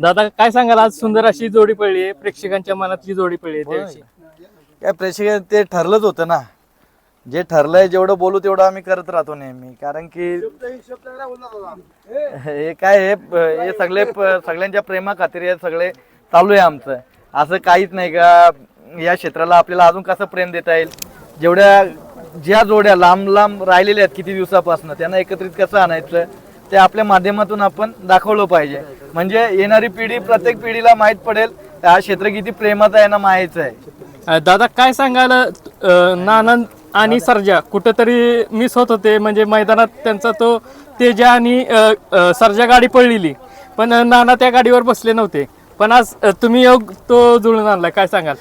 दादा काय सांगाल? आज सुंदर अशी जोडी पडली आहे. प्रेक्षकांच्या मनातली जोडी पडली आहे त्याविषयी. काय प्रेक्षक ते ठरलंच होतं ना. जे ठरलंय जेवढं बोलू तेवढं आम्ही करत राहतो नेहमी. कारण की हे काय हे हे सगळे प- सगळ्यांच्या प्रेमा खातीर हे सगळे चालू आहे आमचं. असं काहीच नाही का या क्षेत्राला आपल्याला अजून कसं प्रेम देता येईल? जेवढ्या ज्या जोड्या लांब लांब राहिलेल्या आहेत किती दिवसापासून त्यांना एकत्रित कसं आणायचं? ते आपल्या माध्यमातून आपण दाखवलं पाहिजे. म्हणजे येणारी पिढी प्रत्येक पिढीला माहीत पडेल हा क्षेत्र किती प्रेमात आहे ना माहीच आहे. दादा काय सांगाल? अ, नानंद आणि सर्जा कुठंतरी मिस होत होते. म्हणजे मैदानात त्यांचा तो तेजा आणि सर्जा गाडी पडलेली पण नाना त्या गाडीवर बसले नव्हते. पण आज तुम्ही योग तो जुळून आणलाय. काय सांगाल?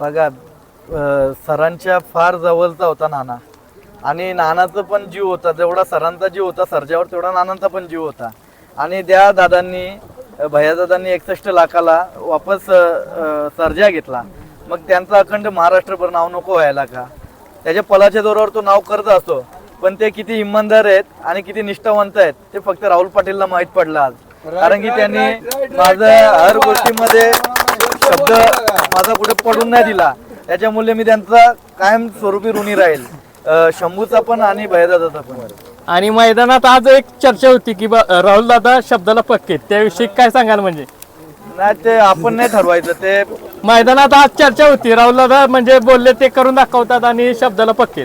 बघा सरांच्या फार जवळचा होता नाना. आणि नानाचा पण जीव होता जेवढा सरांचा जीव होता सरजावर तेवढा नानांचा पण जीव होता. आणि त्या दादांनी भैयादादांनी एकसष्ट लाखाला वापस सर्जा घेतला. मग त्यांचं अखंड महाराष्ट्रभर नाव नको व्हायला का? त्याच्या पलाच्या जोरावर तो नाव करत असतो. पण ते किती इमानदार आहेत आणि किती निष्ठावंत आहेत ते फक्त राहुल पाटीलला माहीत पडलं आज. कारण की त्यांनी माझं हर गोष्टीमध्ये शब्द माझा कुठे पडून नाही दिला. त्याच्यामुळे मी त्यांचा कायम स्वरूपी ऋणी राहील. अं, शंभूचा पण आणि भयदादाचा पण. आणि मैदानात आज एक चर्चा होती की राहुल दादा शब्दाला पक्के त्याविषयी काय सांगाल म्हणजे? नाही ते आपण नाही ठरवायचं. ते मैदानात आज चर्चा होती. राहुल दादा म्हणजे बोलले ते करून दाखवतात आणि शब्दाला पक्के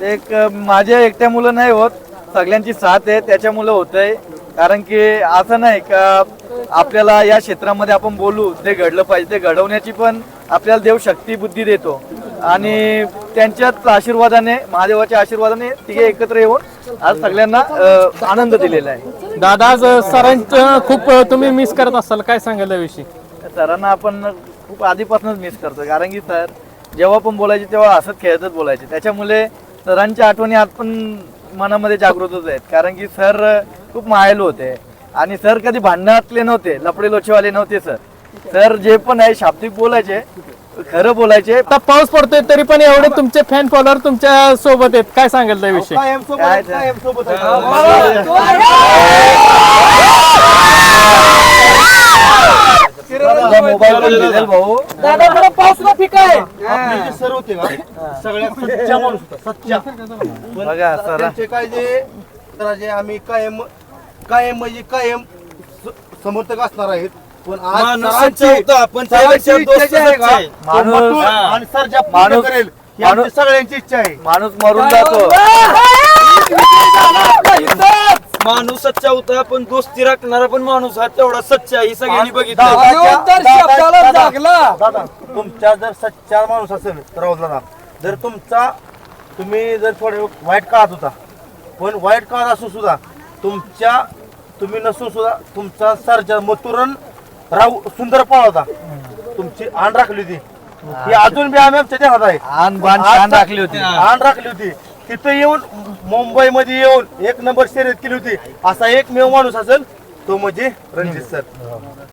ते एक माझ्या एकट्या मुलं नाही होत. सगळ्यांची साथ आहे. त्याच्यामुळे होतंय. कारण की असं नाही का आपल्याला या क्षेत्रामध्ये आपण बोलू. ते घडलं पाहिजे. ते घडवण्याची पण आपल्याला देव शक्ती बुद्धी देतो. आणि त्यांच्याच आशीर्वादाने महादेवाच्या आशीर्वादाने तिघे एकत्र येऊन आज सगळ्यांना अं, आनंद दिलेला आहे. दादा आज सरांचं खूप तुम्ही मिस करत असाल. काय सांगाल याविषयी? सरांना आपण खूप आधीपासूनच मिस करतो कारण की सर जेव्हा पण बोलायचे तेव्हा हसत खेळतच बोलायचे. त्याच्यामुळे सरांच्या आठवणी आज पण मनामध्ये जागृतच आहेत कारण की सर खूप मायालू होते. आणि सर कधी भांडणातले नव्हते लपडे लोचेवाले नव्हते सर. सर जे पण आहे शाब्दिक बोलायचे खरं बोलायचे. आता पाऊस पडतोय तरी पण एवढे तुमचे फॅन फॉलोअर तुमच्यासोबत आहेत. काय सांगाल त्याविषयी? काय ते- तुझा मोबाईल पण दिसेल भाऊ. आपले जे सर होते का सगळ्यात सच्चा माणूस होता सच्चा. बघा सर त्यांचे काय जे तर जे आम्ही कायम कायम म्हणजे कायम स- समर्थक असणार आहेत. पण आज माणूस सरांची- सच्चा होता, पण सरांची त्यापेक्षा इच्छा दोस्त जी आहे का, सच्चा आहे. तो माणूस- मटून हा. आणि सरजा पूर्ण माणूस- करेल ही माणूस- सगळ्यांची इच्छा आहे. माणूस मरून जातो. माणूस सच्चा होता पण दोस्ती राखणारा पण माणूस हा तेवढा सच्चा ही सगळ्यांनी बघितलं. दादा- दादा- दादा- दादा, तुमच्या जर सच्चा माणूस असेल तर राहुल दादा जर तुमचा तुम्ही जर थोडे वाईट काळात होता पण वाईट काळात असून सुद्धा तुमच्या तुम्ही नसून सुद्धा तुमचा सर्जा मथुरण राहू सुंदर पळ होता. तुमची आण राखली होती. ही अजून बी आम्ही आमच्या ध्यानात आहे. बाण छान राखली होती. आण राखली होती. तिथं येऊन मुंबईमध्ये येऊन एक नंबर शर्यत केली होती. असा एकमेव माणूस असेल तो म्हणजे रणजित सर.